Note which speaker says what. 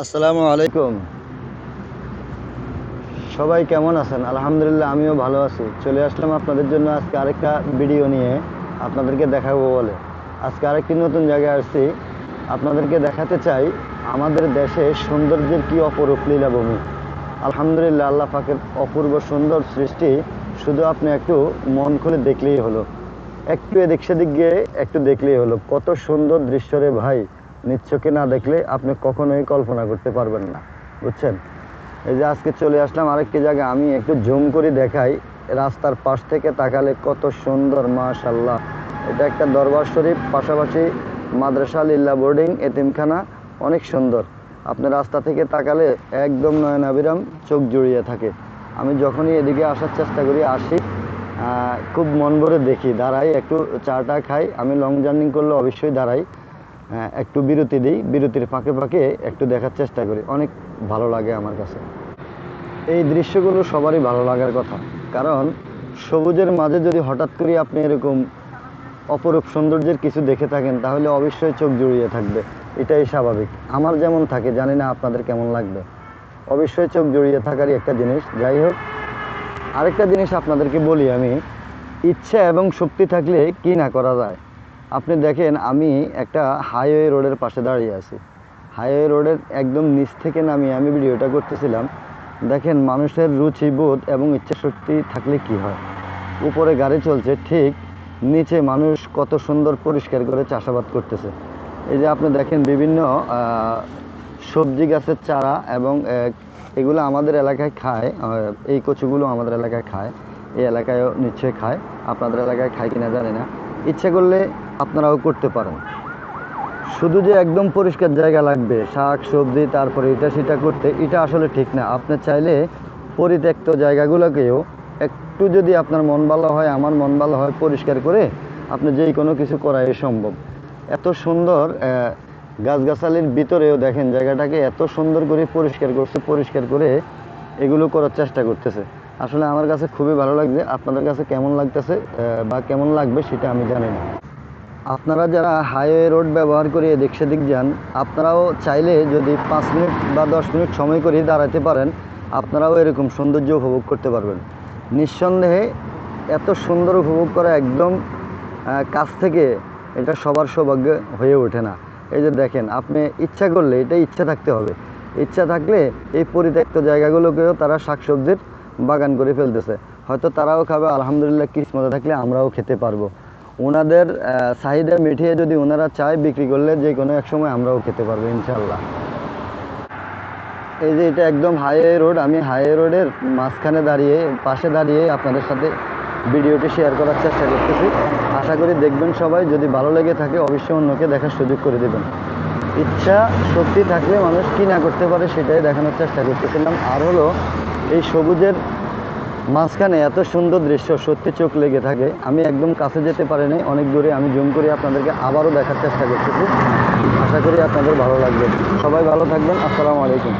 Speaker 1: আসসালামু আলাইকুম। সবাই কেমন আছেন? আলহামদুলিল্লাহ, আমিও ভালো আছি। চলে আসলাম আপনাদের জন্য আজকে আরেকটা ভিডিও নিয়ে আপনাদেরকে দেখাবো বলে। আজকে আরেকটি নতুন জায়গায় আসছি। আপনাদেরকে দেখাতে চাই আমাদের দেশে সৌন্দর্যের কি অপরূপ লীলাভূমি। আলহামদুলিল্লাহ, আল্লাহ পাকের অপূর্ব সুন্দর সৃষ্টি শুধু আপনি একটু মন খুলে দেখলেই হলো। একটু এদিক সেদিক গিয়ে একটু দেখলেই হলো। কত সুন্দর দৃশ্য রে ভাই। নিচ্ছকে না দেখলে আপনি কখনোই কল্পনা করতে পারবেন না। বুঝছেন? এই যে আজকে চলে আসলাম আরেকটি জায়গা আমি একটু জুম করে দেখাই রাস্তার পাশ থেকে তাকালে কত সুন্দর মাশাল্লাহ এটা একটা দরবার শরীফ, পাশাপাশি মাদ্রাসা, লিল্লা বোর্ডিং, এতিমখানা, অনেক সুন্দর। আপনি রাস্তা থেকে তাকালে একদম নয়নাবিরাম চোখ জুড়িয়ে থাকে। আমি যখনই এদিকে আসার চেষ্টা করি, আসি খুব মন ভরে দেখি। দাঁড়াই, একটু চাটা খাই। আমি লং জার্নি করলে অবশ্যই দাঁড়াই। একটু বিরতি দিই, বিরতির ফাঁকে ফাঁকে একটু দেখার চেষ্টা করি। অনেক ভালো লাগে আমার কাছে। এই দৃশ্যগুলো সবারই ভালো লাগার কথা। কারণ সবুজের মাঝে যদি হঠাৎ করে আপনি এরকম অপরূপ সৌন্দর্যের কিছু দেখে থাকেন, তাহলে অবশ্যই চোখ জুড়িয়ে থাকবে। এটাই স্বাভাবিক। আমার যেমন থাকে, জানি না আপনাদের কেমন লাগবে। অবশ্যই চোখ জড়িয়ে থাকারই একটা জিনিস। যাই হোক, আরেকটা জিনিস আপনাদেরকে বলি আমি। ইচ্ছা এবং শক্তি থাকলে কি না করা যায়? আপনি দেখেন, আমি একটা হাইওয়ে রোডের পাশে দাঁড়িয়ে আছি। হাইওয়ে রোডের একদম নিচ থেকে নামিয়ে আমি ভিডিওটা করতেছিলাম। দেখেন, মানুষের রুচিবোধ এবং ইচ্ছা শক্তি থাকলে কি হয়? উপরে গাড়ি চলছে, ঠিক নিচে মানুষ কত সুন্দর পরিষ্কার করে চাষাবাদ করতেছে। এই যে আপনি দেখেন, বিভিন্ন সবজি গাছের চারা এবং এগুলো আমাদের এলাকায় খায় এই কচুগুলো আমাদের এলাকায় খায়, এই এলাকায়ও নিশ্চয়ই খায়। আপনাদের এলাকায় খায় কিনা জানি না। ইচ্ছে করলে আপনারাও করতে পারেন। শুধু যে একদম পরিষ্কার জায়গা লাগবে, শাক, সবজি, তারপরে এটা সেটা করতে এটা আসলে ঠিক না। আপনি চাইলে পরিত্যক্ত জায়গাগুলোকেও একটু যদি আপনার মন ভালো হয়, আমার মন ভালো হয়, পরিষ্কার করে আপনি যেই কোনো কিছু করাই সম্ভব। এত সুন্দর গাছগাছালির ভিতরেও দেখেন জায়গাটাকে এত সুন্দর করে পরিষ্কার করছে, পরিষ্কার করে এগুলো করার চেষ্টা করতেছে। আসলে আমার কাছে খুবই ভালো লাগছে। আপনাদের কাছে কেমন লাগতেছে বা কেমন লাগবে সেটা আমি জানি না। আপনারা যারা হাইওয়ে রোড ব্যবহার করে এদিক সেদিক যান, আপনারাও চাইলে যদি পাঁচ মিনিট বা দশ মিনিট সময় করে দাঁড়াতে পারেন, আপনারাও এরকম সৌন্দর্য উপভোগ করতে পারবেন। নিঃসন্দেহে এত সুন্দর উপভোগ করা একদম কাছ থেকে এটা সবার সৌভাগ্য হয়ে ওঠে না। এই যে দেখেন, আপনি ইচ্ছা করলে, এটা ইচ্ছা থাকতে হবে। ইচ্ছা থাকলে এই পরিত্যক্ত জায়গাগুলোকেও তারা শাকসবজির বাগান করে ফেলতেছে। হয়তো তারাও খাবে, আলহামদুলিল্লাহ, কিসমতে থাকলে আমরাও খেতে পারব। ওনাদের চাহিদা মিটিয়ে যদি ওনারা চায় বিক্রি করলে যে কোনো এক সময় আমরাও খেতে পারব ইনশাল্লাহ এই যে এটা একদম হাইওয়ে রোড, আমি হাইওয়ে রোডের মাঝখানে দাঁড়িয়ে, পাশে দাঁড়িয়ে আপনাদের সাথে ভিডিওটি শেয়ার করার চেষ্টা করতেছি। আশা করি দেখবেন সবাই, যদি ভালো লেগে থাকে অবশ্যই অন্যকে দেখার সুযোগ করে দেবেন। ইচ্ছা শক্তি থাকলে মানুষ কি না করতে পারে সেটাই দেখানোর চেষ্টা করতেছিলাম। আর হলো, এই সবুজের মাঝখানে এত সুন্দর দৃশ্য সত্যি চোখ লেগে থাকে। আমি একদম কাছে যেতে পারিনি, অনেক দূরে। আমি জুম করে আপনাদেরকে আবারও দেখার চেষ্টা করতেছি। আশা করি আপনাদের ভালো লাগবে। সবাই ভালো থাকবেন। আসসালামু আলাইকুম।